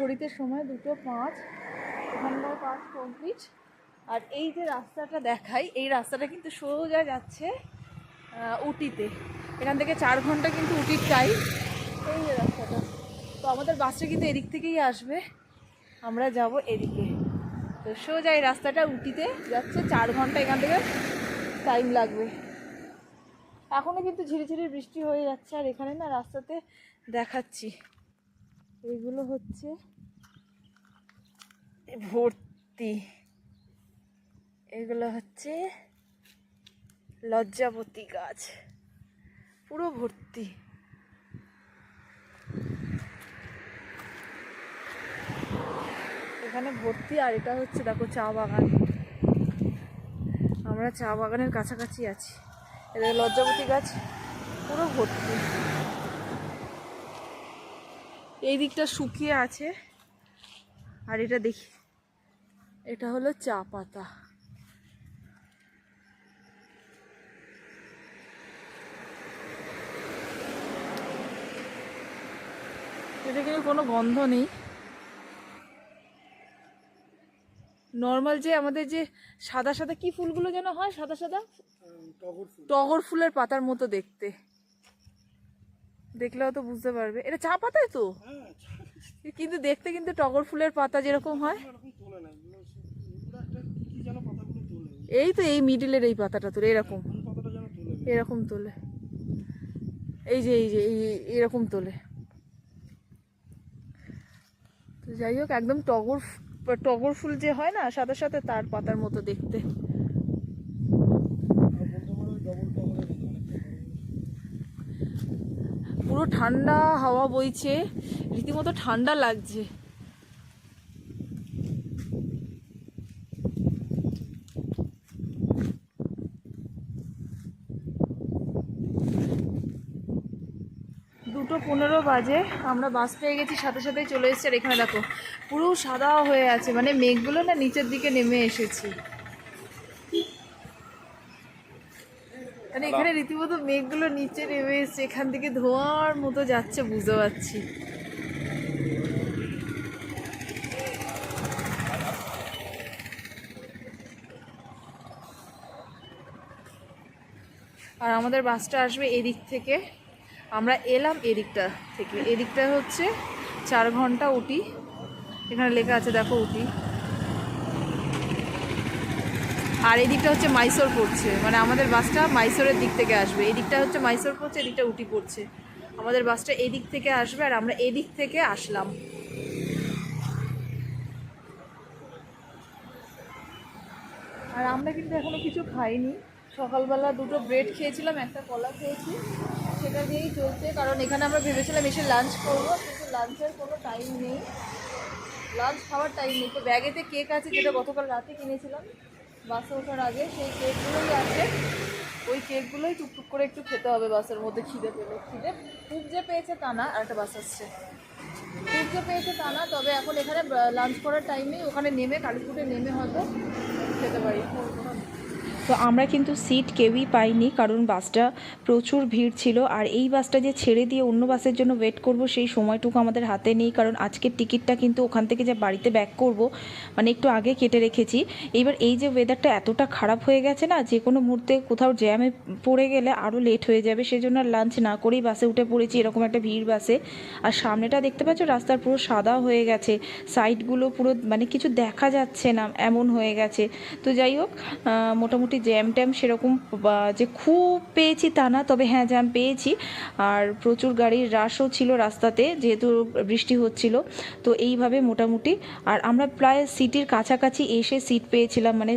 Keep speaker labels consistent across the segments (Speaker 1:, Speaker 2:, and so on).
Speaker 1: ঘড়িতে সময় দুটো পাঁচ এখানকার কাজ কমপ্লিট আর এই যে রাস্তাটা দেখাই, এই রাস্তাটা কিন্তু সোজা যাচ্ছে উটিতে। এখান থেকে চার ঘণ্টা কিন্তু উটির টাইম এই যে রাস্তাটা। তো আমাদের বাসটা কিন্তু এদিক থেকেই আসবে। আমরা যাব এদিকে। তো সোজা এই রাস্তাটা উটিতে যাচ্ছে, চার ঘণ্টা এখান থেকে টাইম লাগবে। এখনও কিন্তু ঝিরিঝিরি বৃষ্টি হয়ে যাচ্ছে, আর এখানে না রাস্তাতে দেখাচ্ছি। এইগুলো হচ্ছে ভর্তি। এগুলো হচ্ছে লজ্জাবতী গাছ। পুরো ভর্তি। এখানে ভর্তি, আর এটা হচ্ছে দেখো চা বাগান। আমরা চা বাগানের কাছাকাছি আছি। এদের লজ্জাবতী গাছ, পুরো ভর্তি। এই দিকটা শুকিয়ে আছে। আর এটা দেখি। এটা হলো চা পাতা। এটা কিন্তু কোনো গন্ধ নেই। নর্মাল যে আমাদের যে সাদা সাদা কি ফুলগুলো যেন হয়? সাদা সাদা? টগর ফুলের পাতার মতো দেখতে। দেখলেও তো বুঝতে পারবে। এটা চা পাতাই তো? কিন্তু দেখতে কিন্তু টগর ফুলের পাতা যেরকম হয়। এই তো এই মিডিলের এই পাতাটা তোলে এরকম। এরকম তোলে। এই যে এই যে এই এরকম তোলে। তো যাই হোক একদম টগর টগর ফুল যে হয় না সাথে সাথে তার পাতার মতো দেখতে। পুরো ঠান্ডা হাওয়া বইছে, রীতিমতো ঠান্ডা লাগছে। দুটো পনেরো বাজে, আমরা বাস পেয়ে গেছি, সাথে সাথেই চলে এসেছি। আর এখানে দেখো, পুরো সাদা হয়ে আছে মানে মেঘগুলো না নিচের দিকে নেমে এসেছে। মানে এখানে রীতিমতো মেঘগুলো নিচে নেমে এসেছে এখান থেকে ধোঁয়ার মতো যাচ্ছে বুঝতে পারছি। আর আমাদের বাসটা আসবে এদিক থেকে। আমরা এলাম এদিকটা থেকে। এদিকটা হচ্ছে চার ঘণ্টা উটি। এখানে লেখা আছে দেখো উটি। আর এদিকটা হচ্ছে মাইসোর পড়ছে। মানে আমাদের বাসটা মাইসোরের দিক থেকে আসবে। এদিকটা হচ্ছে মাইসোর পড়ছে এদিকটা উটি পড়ছে। আমাদের বাসটা এদিক থেকে আসবে আর আমরা এদিক থেকে আসলাম। আর আমরা কিন্তু এখনও কিছু খাইনি। সকালবেলা দুটো ব্রেড খেয়েছিলাম, একটা কলা খেয়েছি। সেটা দিয়েই চলছে, কারণ এখানে আমরা ভেবেছিলাম এসে লাঞ্চ করব, কিন্তু লাঞ্চের কোনো টাইম নেই। লাঞ্চ খাওয়ার টাইম নেই। তো ব্যাগেতে কেক আছে, যেটা গতকাল রাতে কিনেছিলাম। বাসে ওঠার আগে সেই কেকগুলোই আছে। ওই কেকগুলোই টুকটুক করে একটু খেতে হবে বাসের মধ্যে খিদে পেলে। খিদে খুব যে পেয়েছে তা না, আর একটা বাস আসছে। খুব যে পেয়েছে তা না, তবে এখন এখানে লাঞ্চ করার টাইমেই ওখানে নেমে কালীপুরে নেমে হয়তো খেতে পারি।
Speaker 2: তো আমরা কিন্তু সিট কেউই পাইনি, কারণ বাসটা প্রচুর ভিড় ছিল। আর এই বাসটা যে ছেড়ে দিয়ে অন্য বাসের জন্য ওয়েট করব, সেই সময়টুকু আমাদের হাতে নেই, কারণ আজকের টিকিটটা কিন্তু ওখান থেকে যে বাড়িতে ব্যাক করব মানে একটু আগে কেটে রেখেছি। এইবার এই যে ওয়েদারটা এতটা খারাপ হয়ে গেছে না, যে কোনো মুহূর্তে কোথাও জ্যামে পড়ে গেলে আরও লেট হয়ে যাবে, সেজন্য লাঞ্চ না করেই বাসে উঠে পড়েছি, এরকম একটা ভিড় বাসে। আর সামনেটা দেখতে পাচ্ছ, রাস্তার পুরো সাদা হয়ে গেছে সাইডগুলো পুরো মানে কিছু দেখা যাচ্ছে না, এমন হয়ে গেছে। তো যাই হোক মোটামুটি জ্যাম ট্যাম সেরকম যে খুব পেয়েছি তা না, তবে হ্যাঁ জ্যাম পেয়েছি। আর প্রচুর গাড়ির রাশও ছিল রাস্তাতে, যেহেতু বৃষ্টি হচ্ছিল। তো এইভাবে মোটামুটি, আর আমরা প্রায় সিটির কাছাকাছি এসে সিট পেয়েছিলাম মানে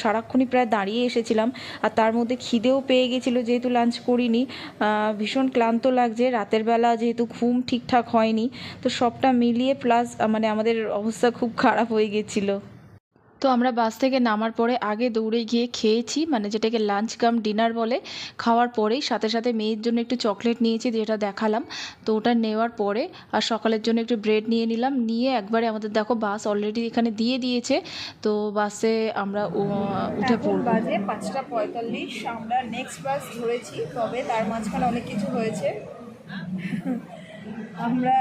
Speaker 2: সারাক্ষণই প্রায় দাঁড়িয়ে এসেছিলাম। আর তার মধ্যে খিদেও পেয়ে গেছিল, যেহেতু লাঞ্চ করিনি। ভীষণ ক্লান্ত লাগছে, রাতের বেলা যেহেতু ঘুম ঠিকঠাক হয়নি। তো সবটা মিলিয়ে প্লাস মানে আমাদের অবস্থা খুব খারাপ হয়ে গেছিল। তো আমরা বাস থেকে নামার পরে আগে দৌড়ে গিয়ে খেয়েছি মানে যেটাকে লাঞ্চ কাম ডিনার বলে। খাওয়ার পরেই সাথে সাথে মেয়ের জন্য একটু চকলেট নিয়েছি যেটা দেখালাম। তো ওটা নেওয়ার পরে আর সকালের জন্য একটু ব্রেড নিয়ে নিলাম। নিয়ে একবারে আমাদের দেখো বাস অলরেডি এখানে দিয়ে দিয়েছে। তো বাসে আমরা উঠে পড়ব।
Speaker 1: বাজে পাঁচটা পঁয়তাল্লিশ। আমরা নেক্সট বাস ধরেছি তবে তার মাঝখানে অনেক কিছু হয়েছে। আমরা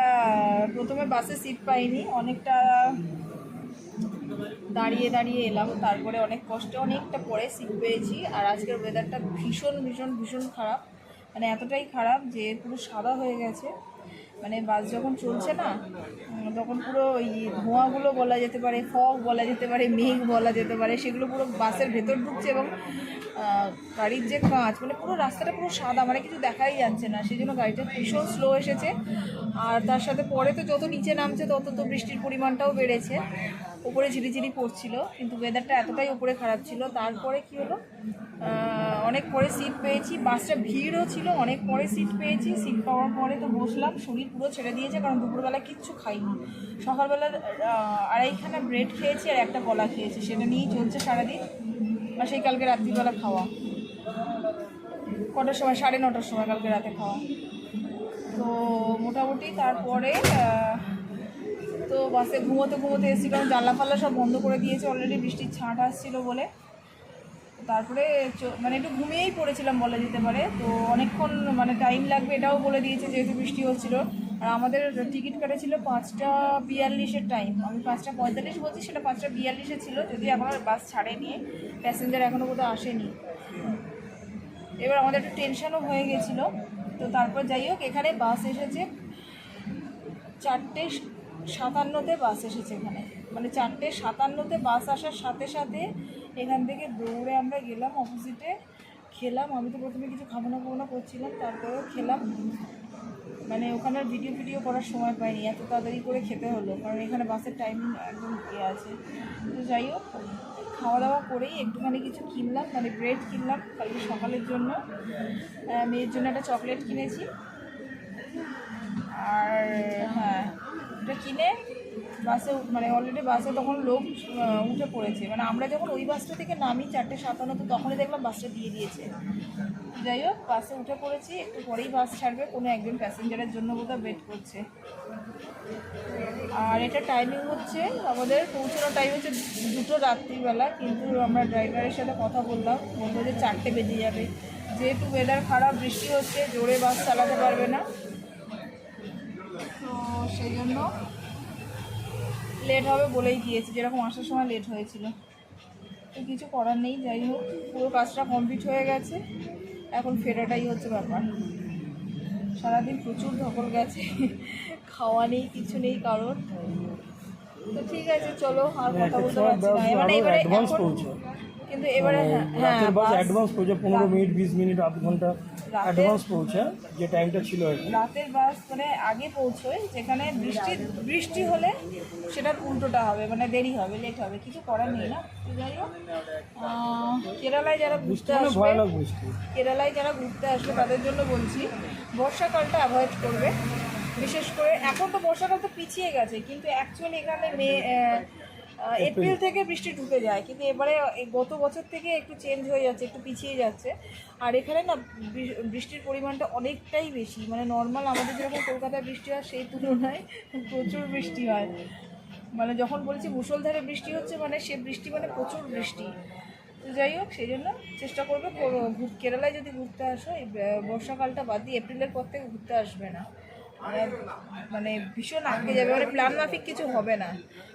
Speaker 1: প্রথমে বাসে সিট পাইনি। অনেকটা দাঁড়িয়ে দাঁড়িয়ে এলাম, তারপরে অনেক কষ্টে অনেকটা পরে সিট পেয়েছি, আর আজকের ওয়েদারটা ভীষণ ভীষণ ভীষণ খারাপ। মানে এতটাই খারাপ যে পুরো সাদা হয়ে গেছে। মানে বাস যখন চলছে না তখন পুরো ওই ধোঁয়াগুলো বলা যেতে পারে ফগ বলা যেতে পারে, মেঘ বলা যেতে পারে, সেগুলো পুরো বাসের ভেতর ঢুকছে এবং গাড়ির যে কাঁচ মানে পুরো রাস্তাটা পুরো সাদা মানে কিছু দেখাই যাচ্ছে না। সেই জন্য গাড়িটা ভীষণ স্লো এসেছে। আর তার সাথে পরে তো যত নিচে নামছে, তত তো বৃষ্টির পরিমাণটাও বেড়েছে। উপরে ঝিরিঝিরি পড়ছিল, কিন্তু ওয়েদারটা এতটাই উপরে খারাপ ছিল। তারপরে কি হলো? অনেক পরে সিট পেয়েছি বাসটা ভিড়ও ছিল, অনেক পরে সিট পেয়েছি। সিট পাওয়ার পরে তো বসলাম, শরীর পুরো ছেড়ে দিয়েছে, কারণ দুপুরবেলা কিচ্ছু খাইনি। সকালবেলা আড়াইখানা ব্রেড খেয়েছি আর একটা কলা খেয়েছি, সেটা নিয়েই চলছে সারাদিন, আর সেই কালকে রাত্রিবেলা খাওয়া। কটার সময়? সাড়ে নটার সময় কালকে রাতে খাওয়া। তো মোটামুটি তারপরে তো বাসে ঘুমোতে ঘুমোতে এসেছি, কারণ জানলা ফাল্লা সব বন্ধ করে দিয়েছে অলরেডি বৃষ্টির ছাঁট আসছিল বলে। তারপরে মানে একটু ঘুমিয়েই পড়েছিলাম বলা যেতে পারে, তো অনেকক্ষণ মানে টাইম লাগবে এটাও বলে দিয়েছে যেহেতু বৃষ্টি হচ্ছিল। আর আমাদের টিকিট কাটেছিল পাঁচটা বিয়াল্লিশের টাইম আমি পাঁচটা পঁয়তাল্লিশ বলছি, সেটা পাঁচটা বিয়াল্লিশে ছিল যদি এখন বাস ছাড়েনি প্যাসেঞ্জার এখনও বোধহয় আসেনি। এবার আমাদের একটু টেনশনও হয়ে গেছিল, তো তারপর যাই হোক, এখানে বাস এসেছে চারটে সাতান্নতে বাস এসেছে এখানে। মানে চারটে সাতান্নতে বাস আসার সাথে সাথে এখান থেকে দৌড়ে আমরা গেলাম অপোজিটে খেলাম। আমি তো প্রথমে কিছু খাবনা খাবনা করছিলাম, তারপরেও খেলাম। মানে ওখানে ভিডিও ভিডিও করার সময় পাইনি, এত তাড়াতাড়ি করে খেতে হলো, কারণ এখানে বাসের টাইম একদম ইয়ে আছে। তো যাই হোক, খাওয়া দাওয়া করেই একটুখানি কিছু কিনলাম মানে ব্রেড কিনলাম কালকে সকালের জন্য। মেয়ের জন্য একটা চকলেট কিনেছি। আর হ্যাঁ এটা কিনে বাসে মানে অলরেডি বাসে তখন লোক উঠে পড়েছে। মানে আমরা যখন ওই বাসটা থেকে নামি চারটে সাতান্ন তো তখনই দেখলাম বাসটা দিয়ে দিয়েছে। যাই হোক, বাসে উঠে পড়েছি, একটু পরেই বাস ছাড়বে, কোনো একজন প্যাসেঞ্জারের জন্য বোধহয় ওয়েট করছে। আর এটা টাইমিং হচ্ছে, আমাদের পৌঁছানোর টাইম হচ্ছে দুটো রাত্রিবেলা, কিন্তু আমরা ড্রাইভারের সাথে কথা বললাম, বলল যে চারটে বেজে যাবে। যেহেতু ওয়েদার খারাপ, বৃষ্টি হচ্ছে, জোরে বাস চালাতে পারবে না। তো সেই জন্য লেট হবে বলেই দিয়েছে যেরকম আসার সময় লেট হয়েছিল। তো কিছু করার নেই যাই হোক পুরো কাজটা কমপ্লিট হয়ে গেছে। এখন ফেরাটাই হচ্ছে ব্যাপার। সারাদিন প্রচুর ধকল গেছে খাওয়া নেই কিছু নেই কারণ তো ঠিক আছে চলো আর কথা বলতে পারছি না। এবারে
Speaker 3: অ্যাডভান্স
Speaker 1: এখন- কিন্তু এবারে হ্যাঁ হ্যাঁ
Speaker 3: অ্যাডভান্স পনেরো মিনিট বিশ মিনিট আধ
Speaker 1: ঘণ্টা।
Speaker 3: অ্যাডভান্স পৌঁছে যে টাইমটা ছিল
Speaker 1: রাতের বাস মানে আগে পৌঁছয় যেখানে বৃষ্টি বৃষ্টি হলে সেটার উল্টোটা হবে মানে দেরি হবে লেট হবে কিছু করার নেই না। যাই হোক কেরালায় যারা ঘুরতে
Speaker 3: মানে
Speaker 1: আসবে
Speaker 3: ভয়ানক বৃষ্টি।
Speaker 1: কেরালায় যারা ঘুরতে আসবে তাদের জন্য বলছি বর্ষাকালটা অ্যাভয়েড করবে। বিশেষ করে এখন তো বর্ষাকাল তো পিছিয়ে গেছে কিন্তু অ্যাকচুয়ালি এখানে মে এপ্রিল থেকে বৃষ্টি ঢুকে যায় কিন্তু এবারে গত বছর থেকে একটু চেঞ্জ হয়ে যাচ্ছে একটু পিছিয়ে যাচ্ছে। আর এখানে না বৃষ্টির পরিমাণটা অনেকটাই বেশি। মানে নর্মাল আমাদের যেরকম কলকাতায় বৃষ্টি হয় সেই তুলনায় প্রচুর বৃষ্টি হয়। মানে যখন বলছি মুষলধারে বৃষ্টি হচ্ছে মানে সে বৃষ্টি মানে প্রচুর বৃষ্টি। তো যাই হোক সেই জন্য চেষ্টা করবে কেরালায় যদি ঘুরতে আসো এই বর্ষাকালটা বাদ দিয়ে এপ্রিলের পর থেকে ঘুরতে আসবে না। মানে মানে ভীষণ আটকে যাবে। মানে প্ল্যান মাফিক কিছু হবে না।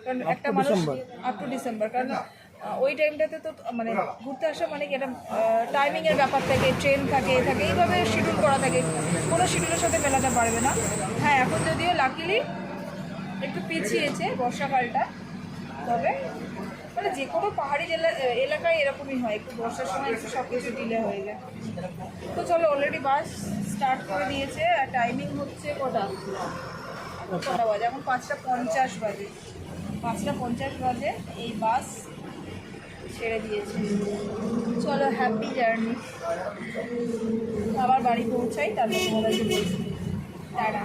Speaker 1: কারণ একটা মানুষ। আপ টু ডিসেম্বর কারণ ওই টাইমটাতে তো মানে ঘুরতে আসা মানে কি একটা টাইমিংয়ের ব্যাপার থাকে ট্রেন থাকে এ থাকে এইভাবে শিডিউল করা থাকে। কোনো শিডিউলের সাথে মেলাতে পারবে না। হ্যাঁ এখন যদিও লাকিলি একটু পিছিয়েছে বর্ষাকালটা তবে মানে যে কোনো পাহাড়ি জেলা এলাকায় এরকমই হয়। একটু বর্ষার সময় একটু সব কিছু ডিলে হয়ে যায়। তো চলো অলরেডি বাস স্টার্ট করে দিয়েছে আর টাইমিং হচ্ছে কটা? কটা বাজে? এখন পাঁচটা পঞ্চাশ বাজে। পাঁচটা পঞ্চাশ বাজে এই বাস ছেড়ে দিয়েছে। চলো হ্যাপি জার্নি আবার বাড়ি পৌঁছাই তারপর তোমাদেরকে বলছি টাটা।